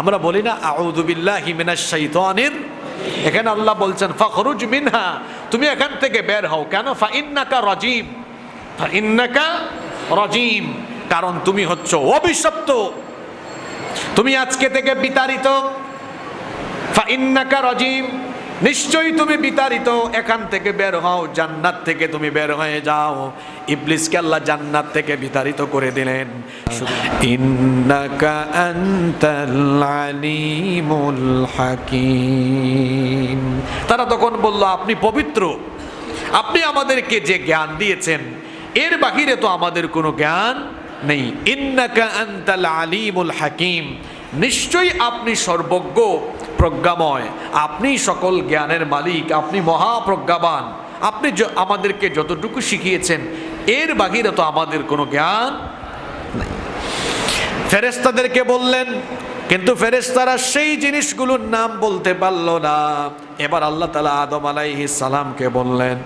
আমরা বলি না আউদুবিল্লাহ মিনাশ শৈতানির এখানে আল্লাহ বলছেন, ফখরুজ মিনহা তুমি এখান থেকে বের হও। কেন? ফা ইন্নাকা রাজিম ফা ইন্নাকা রাজিম কারণ তুমি হচ্ছ অভিশপ্ত। তুমি আজকে থেকে বিতাড়িত। ফা ইন্নাকা রাজিম নিশ্চয়ই তুমি বিতাড়িত, এখান থেকে বের হও, জান্নাত থেকে তুমি বের হয়ে যাও। ইবলিসকে আল্লাহ জান্নাত থেকে বিতাড়িত করে দিলেন। ইন্নাকা আনতাল আলিমুল হাকিম। তারা তখন বলল, আপনি পবিত্র। আপনি আমাদেরকে যে জ্ঞান দিয়েছেন, এর বাহিরে তো আমাদের কোনো জ্ঞান নেই। ইন্নাকা আনতাল আলিমুল হাকিম। নিশ্চয়ই আপনি সর্বজ্ঞ। প্রজ্ঞাময়। আপনি সকল জ্ঞানের মালিক, আপনি মহাপ্রজ্ঞাবান। আপনি আমাদেরকে যতটুকু শিখিয়েছেন, এর বাহিরে তো আমাদের কোনো জ্ঞান নাই। ফেরেস্তাদেরকে বললেন, কিন্তু ফেরেস্তারা সেই জিনিসগুলোর নাম বলতে পারল না। এবার আল্লাহ তালা আদম আলাইহি সালামকে বললেন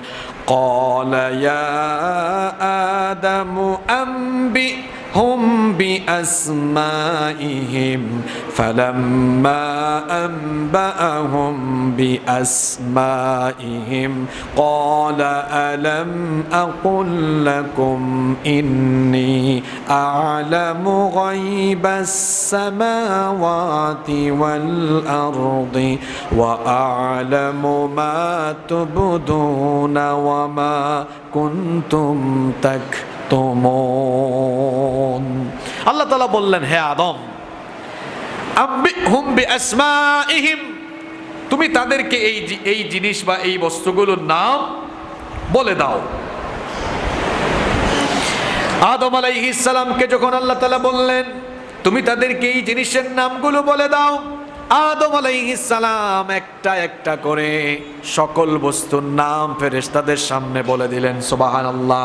কলয়া আদম আম্বি أنبئهم بأسمائهم فلما أنبأهم بأسمائهم قال ألم أقل لكم إني أعلم غيب السماوات والأرض وأعلم ما تبدون وما كنتم تكتمون আল্লাহ তালা বললেন, হে আদম তুমি তাদেরকে এই এই জিনিস বা এই বস্তুগুলোর নাম বলে দাও। আদম আলাইহিসালামকে যখন আল্লাহ তালা বললেন, তুমি তাদেরকে এই জিনিসের নামগুলো বলে দাও, আদম আলাইহিসালাম একটা একটা করে সকল বস্তুর নাম ফেরেশতাদের সামনে বলে দিলেন সোবাহান আল্লাহ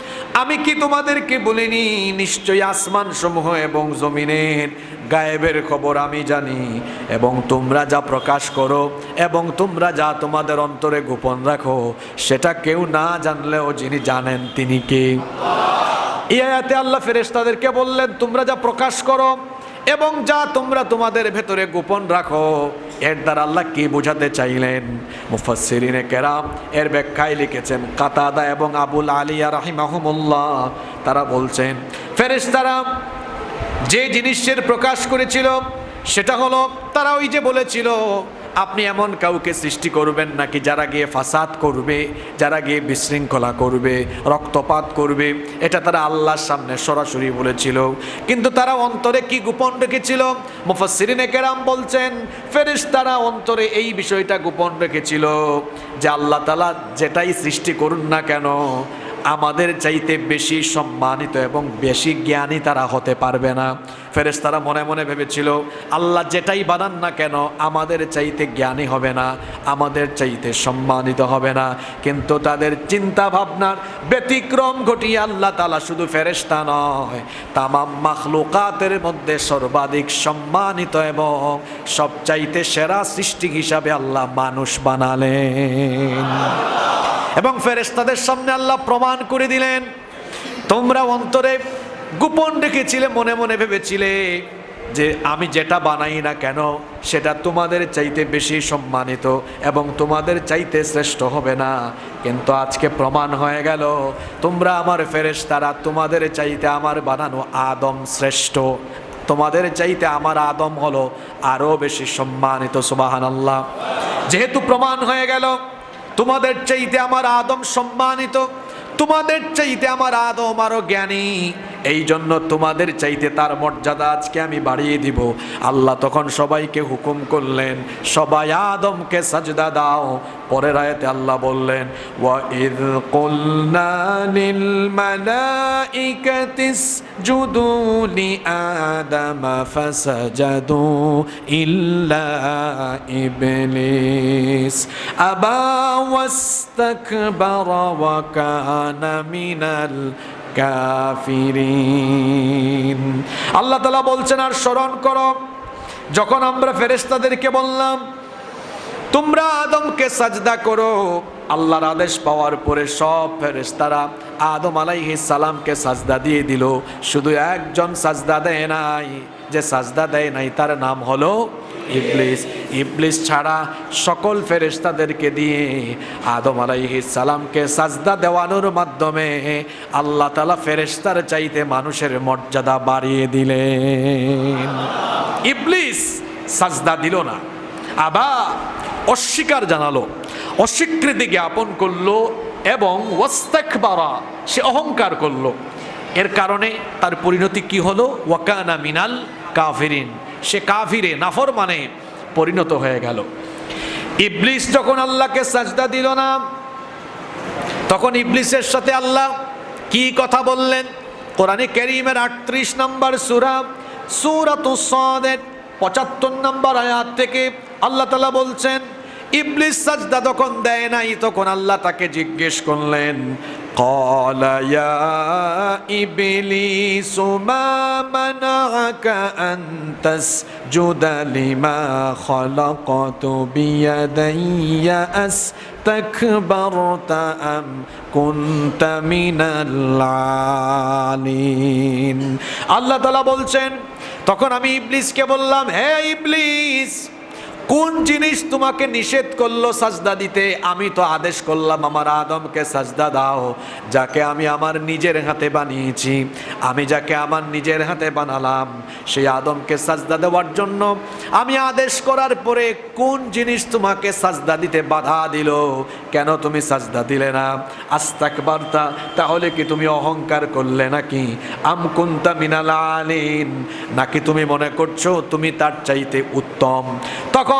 আমি কি তোমাদেরকে বলিনি? নিশ্চয়ই আসমান সমূহ এবং জমিনের গায়েবের খবর আমি জানি, এবং তোমরা যা প্রকাশ করো এবং তোমরা যা তোমাদের অন্তরে গোপন রাখো, সেটা কেউ না জানলেও যিনি জানেন তিনি কে। এই আয়াতে আল্লাহ ফেরেশতাদেরকে বললেন, তোমরা যা প্রকাশ করো এবং যা তোমরা তোমাদের ভেতরে গোপন রাখো এর দ্বারা আল্লাহ কি বোঝাতে চাইলেন? মুফাসিরিনে কেরাম এর ব্যাখ্যায় লিখেছেন, কাতাদা এবং আবুল আলিয়া রাহিমাহুমুল্লাহ। তারা বলছেন, ফেরেশতারা যে জিনিসের প্রকাশ করেছিল, সেটা হলো তারা ওই যে বলেছিল আপনি এমন কাউকে সৃষ্টি করবেন নাকি যারা গিয়ে ফাসাদ করবে, যারা গিয়ে বিশৃঙ্খলা করবে, রক্তপাত করবে? এটা তারা আল্লাহর সামনে সরাসরি বলেছিল। কিন্তু তারা অন্তরে কি গোপন রেখেছিল? মুফাসসিরিনে কেরাম বলছেন ফেরেশ তারা অন্তরে এই বিষয়টা গোপন রেখেছিল যে আল্লাহ তালা যেটাই সৃষ্টি করুন না কেন আমাদের চাইতে বেশি সম্মানিত এবং বেশি জ্ঞানী তারা হতে পারবে না। ফেরেশতারা মনে মনে ভেবেছিল, আল্লাহ যেটাই বানান না কেন, আমাদের চাইতে জ্ঞানী হবে না, আমাদের চাইতে সম্মানিত হবে না। কিন্তু তাদের চিন্তা ভাবনার ব্যতিক্রম ঘটিয়ে আল্লাহ তালা শুধু ফেরেশতা নয়, তামাম মাখলুকাতের মধ্যে সর্বাধিক সম্মানিত এবং সবচাইতে সেরা সৃষ্টি হিসাবে আল্লাহ মানুষ বানালেন। এবং ফেরেশতাদের সামনে আল্লাহ প্রমাণ করে দিলেন। তোমরা অন্তরে গোপন রেখেছিলে, মনে মনে ভেবেছিলে যে আমি যেটা বানাই না কেন, সেটা তোমাদের চাইতে বেশি সম্মানিত এবং তোমাদের চাইতে শ্রেষ্ঠ হবে না। কিন্তু আজকে প্রমাণ হয়ে গেল, তোমরা আমার ফেরেশতারা, তোমাদের চাইতে আমার বানানো আদম শ্রেষ্ঠ। তোমাদের চাইতে আমার আদম হলো আরও বেশি সম্মানিত সুবাহান আল্লাহ যেহেতু প্রমাণ হয়ে গেল তোমাদের চাইতে আমার আদম সম্মানিত তোমাদের চাইতে আমার আদম আরও জ্ঞানী। এই জন্য তোমাদের চাইতে তার মর্যাদা আজকে আমি বাড়িয়ে দিব। আল্লাহ তখন সবাইকে হুকুম করলেন, সবাই আদমকে সাজদা দাও। পরের আয়াতে আল্লাহ বললেন লিল মালাইকাতি ইসজুদু লি আদম ফাসাজাদু ইল্লা ইবলিস। আবা ওয়াস্তাকবারা ওয়া কানা মিনাল কাফিরিন। আল্লাহ তালা বলছেন, আর স্মরণ করো, যখন আমরা ফেরেশতাদেরকে বললাম, তোমরা আদমকে সাজদা করো। আল্লাহর আদেশ পাওয়ার পরে সব ফেরেশতারা আদম আলাইহিস সালামকে সাজদা দিয়ে দিল। শুধু একজন সাজদা দেয় নাই, যে সাজদা দেয় নাই, তার নাম হলো ইবলিস ইবলিস ছাড়া সকল ফেরেশতাদেরকে দিয়ে আদম সালামকে সাজদা দেওয়ানোর মাধ্যমে আল্লাহ তালা ফেরেশতার চাইতে মানুষের মর্যাদা বাড়িয়ে দিলেন। ইবলিস সাজদা দিল না আবার অস্বীকার জানালো, অস্বীকৃতি জ্ঞাপন করল এবং ওয়াস্তাকবারা, সে অহংকার করল। এর কারণে তার পরিণতি কি হলো? ওয়াকানা মিনাল কাফিরিন। সে কাফিরে নাফর মানে পরিণত হয়ে গেল। ইবলিস যখন আল্লাহকে সাজদা দিল না, তখন ইবলিসের সাথে আল্লাহ কি কথা বললেন? কোরআনে করিমের আটত্রিশ নম্বর সুরা, সুরাত পঁচাত্তর নম্বর আয়াত থেকে আল্লাহ তালা বলছেন, ইবলিস সাজদা তখন দেয় নাই, তখন আল্লাহ তাকে জিজ্ঞেস করলেন قال يا إبليس ما منعك أن تسجد لما خلقت بيدي أستكبرت أم كنت من العالين আল্লাহ তালা বলছেন তখন আমি ইবলিসকে বললাম হে ইবলিস কোন জিনিস তোমাকে নিষেধ করল সাজদা দিতে? আমি তো আদেশ করলাম আমার আদমকে সাজদা দাও, যাকে আমি আমার নিজের হাতে বানিয়েছি। আমি যাকে আমার নিজের হাতে বানালাম, সেই আদমকে সাজদা দেওয়ার জন্য আমি আদেশ করার পরে কোন জিনিস তোমাকে সাজদা দিতে বাধা দিল? কেন তুমি সাজদা দিলে না? আস্তাক বার্তা তাহলে কি তুমি অহংকার করলে নাকি? আম কুন্তা মিনাল আলিন, নাকি তুমি মনে করছ তুমি তার চাইতে উত্তম? তখন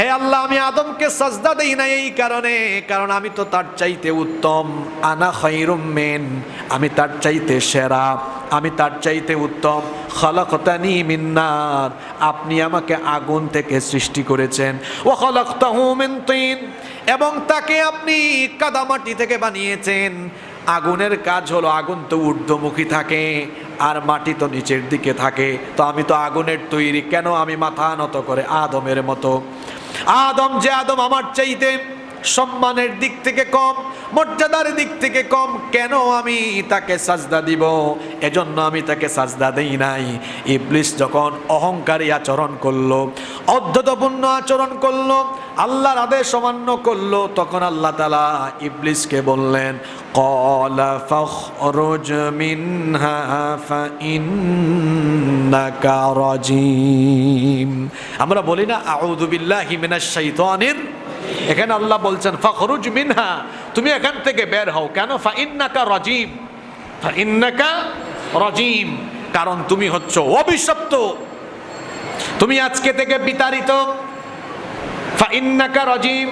হে আল্লাহ, আমি আদমকে সাজদা দেই না এই কারণে, কারণ আমি তো তার চাইতে উত্তম। আনা মেন, আমি তার চাইতে সেরা, আমি তার চাইতে উত্তম। খলকতানি মিন্নার আপনি আমাকে আগুন থেকে সৃষ্টি করেছেন। ও খলকতাহু মিন তিন, এবং তাকে আপনি কাদামাটি থেকে বানিয়েছেন। আগুনের কাজ হলো আগুন তো ঊর্ধ্বমুখী থাকে, আর মাটি তো নিচের দিকে থাকে। তো আমি তো আগুনের তৈরি, কেন আমি মাথা নত করে আদমের মতো? আদম যে আদম আমার চাইতে সম্মানের দিক থেকে কম, মর্যাদার দিক থেকে কম, কেন আমি তাকে সাজদা দিব? এজন্য আমি তাকে সাজদা দেই নাই। ইবলিস যখন অহংকারী আচরণ করল, অধ্যতপূর্ণ আচরণ করল, আল্লাহর আদেশ অমান্য করল, তখন আল্লাহ তালা ইবলিসকে বললেন, কলা ফখরুজ মিনহা ফাইন্নাকা রাজিম। আমরা বলি না, আউযু বিল্লাহি মিনাশ শাইতানির এখানে আল্লাহ বলছেন, ফখরুজ মিনহা, তুমি এখান থেকে বের হও। কেন? ফাইন্নাকা রজিম ফাইন্নাকা রজিম কারণ তুমি হচ্ছ অভিশপ্ত। তুমি আজকে থেকে বিতাড়িত। ফাইন্নাকা রজিম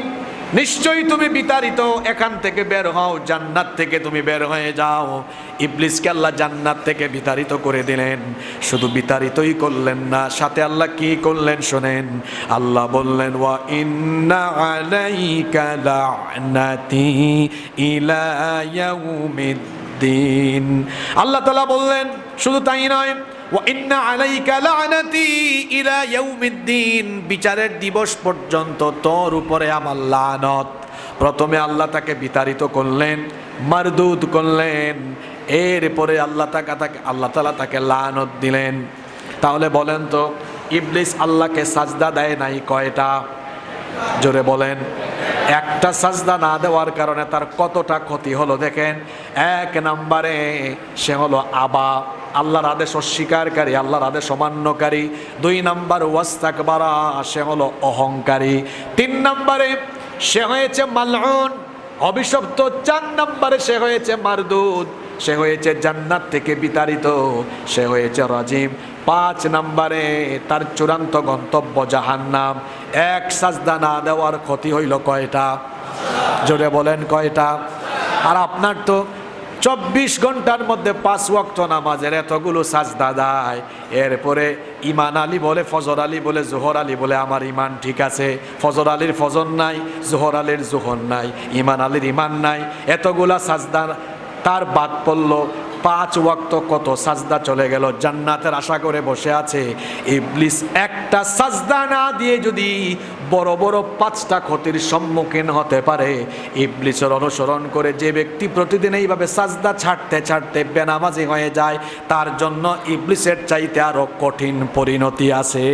নিশ্চয়ই তুমি বিতাড়িত, এখান থেকে বের হও, জান্নাত থেকে তুমি বের হয়ে যাও। ইবলিসকে আল্লাহ জান্নাত থেকে বিতাড়িত করে দিলেন। শুধু বিতাড়িতই করলেন না, সাথে আল্লাহ কি করলেন শোনেন? আল্লাহ বললেন, ওয়া ইন্না আলাইকা লা'নাতি ইলা ইয়াউমিদ্দিন। আল্লাহ তাআলা বললেন, শুধু তাই নয় বিচারের দিবস পর্যন্ত তোর উপরে আমার লানত। প্রথমে আল্লাহ তাকে বিতাড়িত করলেন, মারদুদ করলেন। এরপরে আল্লাহ তাকে তাকে আল্লাহ তালা তাকে লানত দিলেন। তাহলে বলেন তো, ইবলিস আল্লাহকে সাজদা দেয় নাই কয়টা? জোরে বলেন। একটা সাজদা না দেওয়ার কারণে তার কতটা ক্ষতি হলো দেখেন। এক নম্বরে সে হলো আবা। আল্লাহর আদেশ অস্বীকারী, আল্লাহর আদেশ অমান্যকারী। দুই নাম্বার ওয়াস্তাক বারা সে হলো অহংকারী। তিন নম্বরে, সে হয়েছে মালউন, অভিশপ্ত। চার নম্বরে, সে হয়েছে মারদুদ, সে হয়েছে জান্নাত থেকে বিতাড়িত, সে হয়েছে রাজিম। পাঁচ নম্বরে, তার চূড়ান্ত গন্তব্য জাহান্নাম। এক সাজদা না দেওয়ার ক্ষতি হইল কয়টা? জোরে বলেন কয়টা? আর আপনার তো চব্বিশ ঘণ্টার মধ্যে পাঁচ ওয়াক্ত নামাজের এতগুলো সাজদা দেয়। এরপরে ইমান আলী বলে, ফজর আলী বলে, জোহর আলী বলে, আমার ইমান ঠিক আছে। ফজর আলীর ফজর নাই, জোহর আলীর জোহর নাই, ইমান আলীর ইমান নাই। এতগুলা সাজদা তার বাদ পড়ল। পাঁচ ওয়াক্ত কত সাজদা চলে গেল, জান্নাতের আশা করে বসে আছে। ইবলিস একটা সাজদা না দিয়ে যদি বড় বড় পাঁচটা ক্ষতির সম্মুখীন হতে পারে, ইবলিসের অনুসরণ করে যে ব্যক্তি প্রতিদিন এইভাবে সাজদা ছাড়তে ছাড়তে বেনামাজি হয়ে যায়, তার জন্য ইবলিসের চাইতে আরও কঠিন পরিণতি আছে।